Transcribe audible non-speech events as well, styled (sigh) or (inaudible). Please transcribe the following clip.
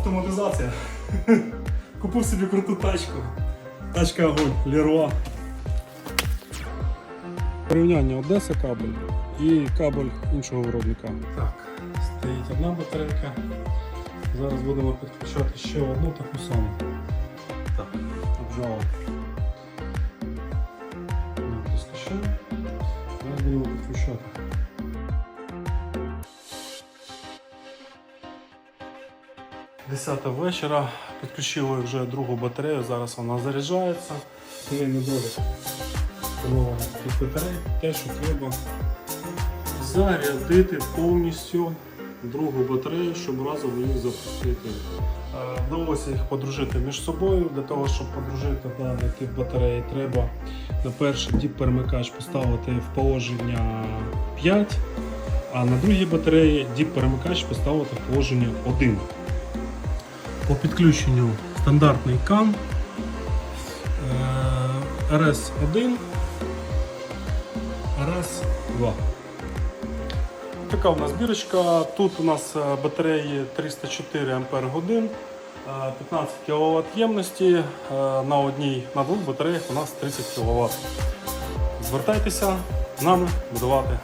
Автоматизація. (laughs) Купив собі круту тачку. Тачка огонь, Леруа. Порівняння Одеса кабель і кабель іншого виробника. Так, стоїть одна батарейка. Зараз будемо підключати ще одну таку саму. Так. Підключаємо. Зараз будемо підключати. Десята вечора. Підключили вже другу батарею, зараз вона заряджається. Є недолік встановлено. Те, що треба зарядити повністю другу батарею, щоб разом їх запустити. Е, Вдалося їх подружити між собою. Для того, щоб подружити даний тип батареї, треба на перший діп-перемикач поставити в положення 5, а на другій батареї діп-перемикач поставити в положення 1. По підключенню стандартний е, RS1, RS2. Така у нас бірочка. Тут у нас е, батареї 304 Ампер годин, е, 15 кВт ємності. Е, На одній, на двох батареях у нас 30 кВт. Звертайтеся з нами будувати.